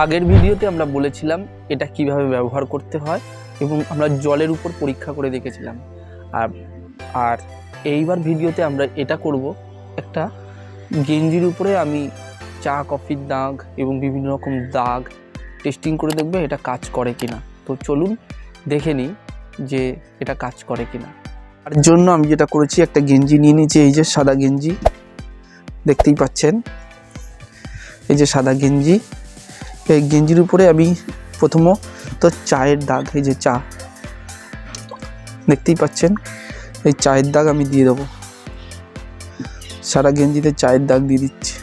আগের ভিডিওতে আমরা বলেছিলাম এটা কীভাবে ব্যবহার করতে হয় এবং আমরা জলের উপর পরীক্ষা করে দেখেছিলাম। আর আর এইবার ভিডিওতে আমরা এটা করব। একটা গেঞ্জির উপরে আমি চা, কফির দাগ এবং বিভিন্ন রকম দাগ টেস্টিং করে দেখবে এটা কাজ করে কিনা। তো চলুন দেখে নিই যে এটা কাজ করে কিনা। তার জন্য আমি যেটা করেছি, একটা গেঞ্জি নিয়ে নিয়েছি, এই যে সাদা গেঞ্জি। দেখতেই পাচ্ছেন? এই যে সাদা গেঞ্জি। এই গেঞ্জির উপরে আমি প্রথম তো চায়ের দাগ, এই যে চা, দেখতেই পাচ্ছেন, এই চায়ের দাগ আমি দিয়ে দেবো। সারা গেঞ্জিতে চায়ের দাগ দিয়ে দিচ্ছি।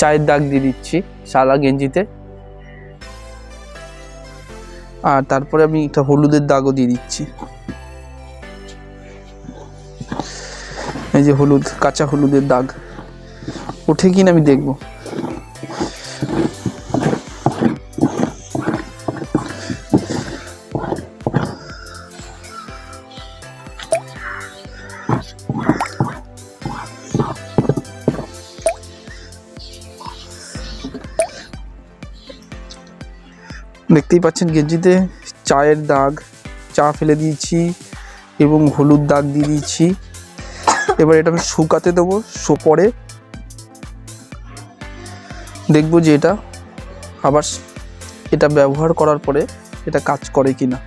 চায়ের দাগ দিয়ে দিচ্ছি সাদা গেঞ্জিতে। আর তারপরে আমি একটা হলুদের দাগও দিয়ে দিচ্ছি। এই যে হলুদ, কাঁচা হলুদের দাগ। ওঠে কিনা আমি দেখব। দেখতেই পাচ্ছেন গেঞ্জিতে চায়ের দাগ, চা ফেলে দিয়েছি এবং হলুদ দাগ দিয়ে দিয়েছি। এবার এটা আমি শুকাতে দেবো, শো পরে। দেখব যে এটা আবার এটা ব্যবহার করার পরে এটা কাজ করে কি না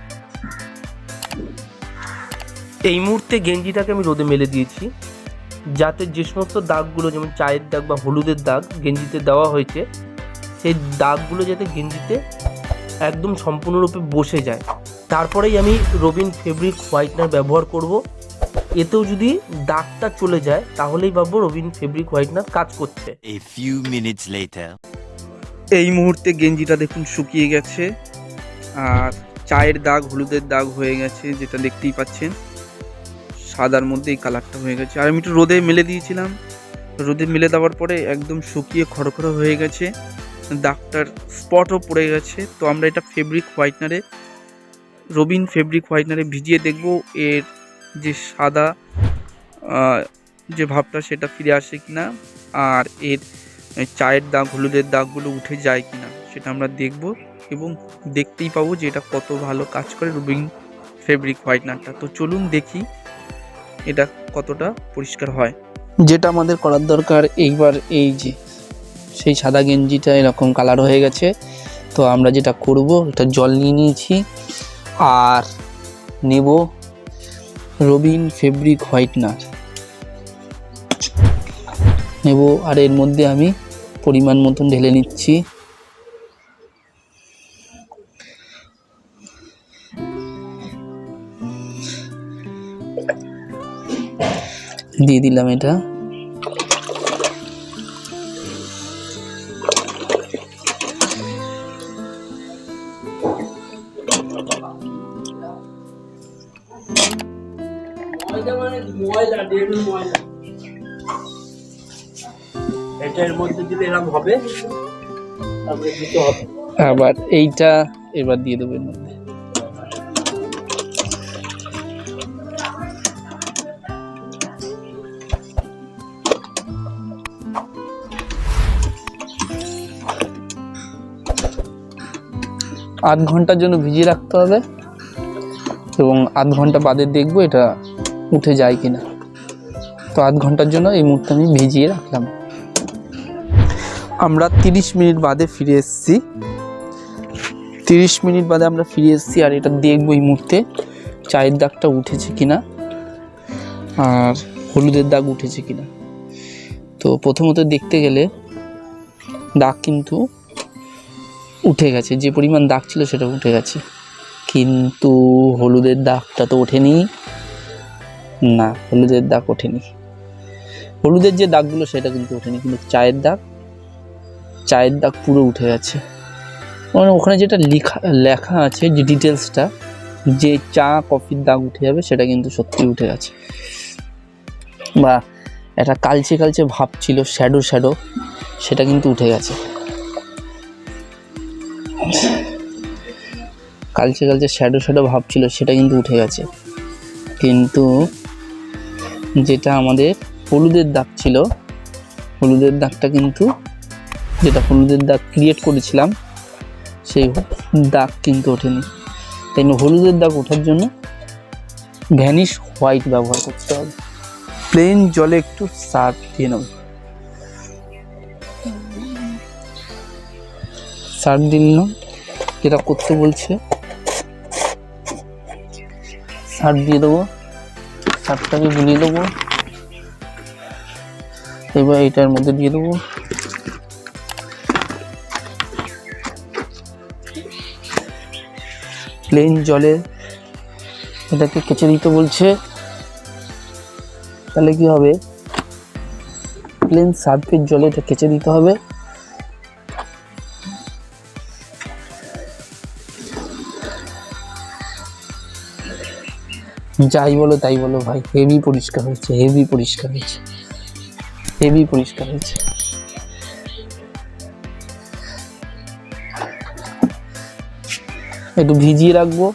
এই মুহূর্তে গেঞ্জিটাকে আমি রোদে মেলে দিয়েছি। যাতে যে সমস্ত দাগগুলো, যেমন চায়ের দাগ বা হলুদের দাগ গেঞ্জিতে দেওয়া হয়েছে, সেই দাগগুলো যাতে গেঞ্জিতে একদম সম্পূর্ণরূপে বসে যায়। তারপরেই আমি রবিন ফেব্রিক হোয়াইটনার ব্যবহার করব। এতেও যদি দাগটা চলে যায় তাহলেই ভাববো রবিন ফেব্রিক হোয়াইটনার কাজ করছে. এই মুহূর্তে গেঞ্জিটা দেখুন শুকিয়ে গেছে আর চায়ের দাগ হলুদের দাগ হয়ে গেছে যেটা দেখতেই পাচ্ছেন। সাদার মধ্যে এই কালারটা হয়ে গেছে। আর আমি একটু রোদে মেলে দিয়েছিলাম। রোদে মেলে দেওয়ার পরে একদম শুকিয়ে খড়খড়ো হয়ে গেছে। দাগটার স্পটও পড়ে গেছে। তো আমরা এটা ফেব্রিক হোয়াইটনারে রবিন ফেব্রিক হোয়াইটনারে ভিজিয়ে দেখব। এর যে সাদা যে ভাবটা সেটা ফিরে আসে কিনা, আর এর চায়ের দাগ, হলুদের দাগগুলো উঠে যায় কিনা, সেটা আমরা দেখব এবং দেখতেই পাবো যে এটা কত ভালো কাজ করে রুবিং ফেব্রিক হোয়াইটনারটা তো চলুন দেখি এটা কতটা পরিষ্কার হয়। যেটা আমাদের করার দরকার, এইবার এই যে, সেই সাদা গেঞ্জিটা এরকম কালার হয়ে গেছে। তো আমরা যেটা করব, এটা জল নিয়ে নিয়েছি, আর নেব রবিন ফেব্রিক হোয়াইটনার নেব, আর এর মধ্যে আমি পরিমাণ মতন ঢেলে নিচ্ছি। দিয়ে দিলাম এটা। হবে। আবার এইটা এবার দিয়ে দেবো এর মধ্যে। আধ ঘণ্টার জন্য ভিজিয়ে রাখতে হবে এবং আধ ঘণ্টা বাদে দেখব এটা উঠে যায় কিনা। তো আধ ঘণ্টার জন্য এই মুহূর্তে আমি ভিজিয়ে রাখলাম। আমরা তিরিশ মিনিট বাদে ফিরে এসেছি। তিরিশ মিনিট বাদে আমরা ফিরে এসেছি আর এটা দেখব এই মুহূর্তে চায়ের দাগটা উঠেছে কিনা আর হলুদের দাগ উঠেছে কিনা। তো প্রথমত দেখতে গেলে দাগ কিন্তু উঠে গেছে। যে পরিমাণ দাগ ছিল সেটা উঠে গেছে। কিন্তু হলুদের দাগটা তো ওঠেনি। না, হলুদের দাগ ওঠেনি। হলুদের যে দাগগুলো, সেটা কিন্তু ওঠেনি, কিন্তু চায়ের দাগ চায়ের দাগ পুরো উঠে গেছে। মানে ওখানে যেটা লেখা লেখা আছে, যে ডিটেলসটা যে চা, কফির দাগ উঠে যাবে, সেটা কিন্তু সত্যি উঠে গেছে। বা একটা কালচে কালচে ভাব ছিল শ্যাডো শ্যাডো সেটা কিন্তু উঠে গেছে। কালচে কালচে শ্যাডো শ্যাডো ভাব ছিল, সেটা কিন্তু উঠে গেছে। কিন্তু যেটা আমাদের হলুদের দাগ ছিল। হলুদের দাগটা কিন্তু, যেটা হলুদের দাগ ক্রিয়েট করেছিলাম, সেই দাগ কিন্তু ওঠেনি। তাই হলুদের দাগ ওঠার জন্য ভ্যানিশ হোয়াইট ব্যবহার করতে হবে। প্লেন জলে একটু সার্ফ দিয়ে নেব সার্ফ দিলাম যেটা করতে বলছে, সার্ফ দিয়ে দেবো। সার্ফটাকে গুলিয়ে দেবো। এবার এটার মধ্যে দিয়ে দেবো। প্লেন জলে এটাকে কেচে দিতে বলছে। তাহলে কি হবে? প্লেন সার্ফের জলে এটা কেচে দিতে হবে। যাই বলো, তাই বলো ভাই। হেভি পরিষ্কার হয়েছে হেভি পরিষ্কার হয়েছে। হেভি পরিষ্কার হয়েছে। একটু ভিজিয়ে রাখব।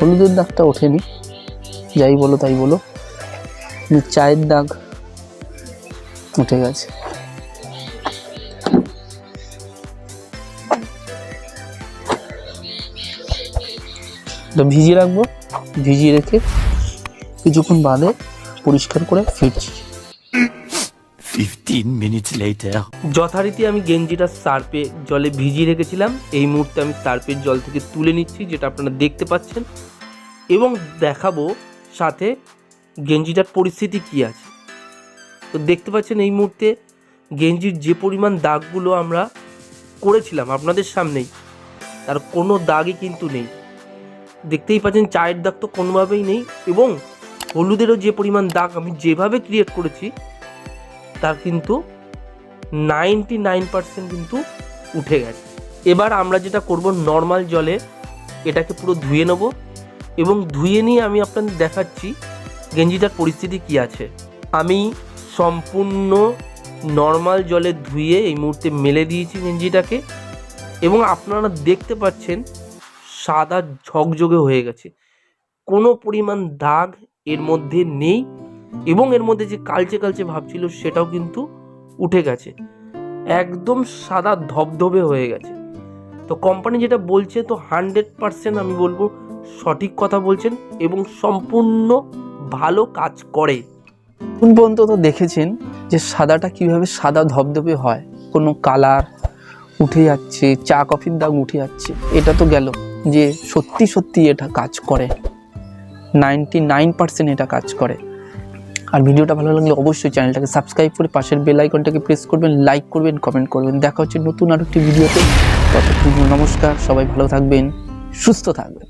হলুদের দাগটা ওঠেনি। যাই বলো, তাই বলো। চায়ের দাগ উঠে গেছে। এটা ভিজিয়ে রাখব ভিজিয়ে রেখে কিছুক্ষণ বাদে পরিষ্কার করে ফিরছি। 15 minutes later. যথারীতি আমি গেঞ্জিটা সার্পে জলে ভিজিয়ে রেখেছিলাম এই মুহূর্তে আমি সার্পের জল থেকে তুলে নিচ্ছি যেটা আপনারা দেখতে পাচ্ছেন। এবং দেখাবো সাথে গেঞ্জিটার পরিস্থিতি কী আছে। তো দেখতে পাচ্ছেন এই মুহূর্তে গেঞ্জির যে পরিমাণ দাগগুলো আমরা করেছিলাম আপনাদের সামনেই তার কোনো দাগই কিন্তু নেই। দেখতেই পাচ্ছেন চায়ের দাগ তো কোনোভাবেই নেই এবং হলুদেরও যে পরিমাণ দাগ আমি যেভাবে ক্রিয়েট করেছি, তার কিন্তু নাইনটি নাইন পার্সেন্ট কিন্তু উঠে গেছে। এবার আমরা যেটা করব নর্মাল জলে, এটাকে পুরো ধুয়ে নেব এবং ধুয়ে নিয়ে আমি আপনাদের দেখাচ্ছি গেঞ্জিটার পরিস্থিতি কি আছে। আমি সম্পূর্ণ নর্মাল জলে ধুয়ে এই মুহূর্তে মেলে দিয়েছি গেঞ্জিটাকে এবং আপনারা দেখতে পাচ্ছেন সাদা ঝকঝকে হয়ে গেছে। কোনো পরিমাণ দাগ এর মধ্যে নেই এবং এর মধ্যে যে কালচে কালচে ভাব ছিল সেটাও কিন্তু উঠে গেছে। একদম সাদা ধবধবে হয়ে গেছে। তো কোম্পানি যেটা বলছে তো হান্ড্রেড পারসেন্ট আমি বলব সঠিক কথা বলছেন এবং সম্পূর্ণ ভালো কাজ করে। পর্যন্ত তো দেখেছেন যে সাদাটা কীভাবে সাদা ধবধবে হয়? কোনো কালার উঠে যাচ্ছে, চা কফির দাগ উঠে যাচ্ছে, এটা তো গেল। যে সত্যি সত্যি এটা কাজ করে। নাইনটি নাইন পার্সেন্ট এটা কাজ করে। আর ভিডিওটা ভালো লাগলে অবশ্যই চ্যানেলটাকে সাবস্ক্রাইব করে পাশের বেল আইকনটাকে প্রেস করবেন লাইক করবেন কমেন্ট করবেন। দেখা হচ্ছে নতুন আরেকটি ভিডিওতে ততক্ষণ নমস্কার, সবাই ভালো থাকবেন, সুস্থ থাকবেন।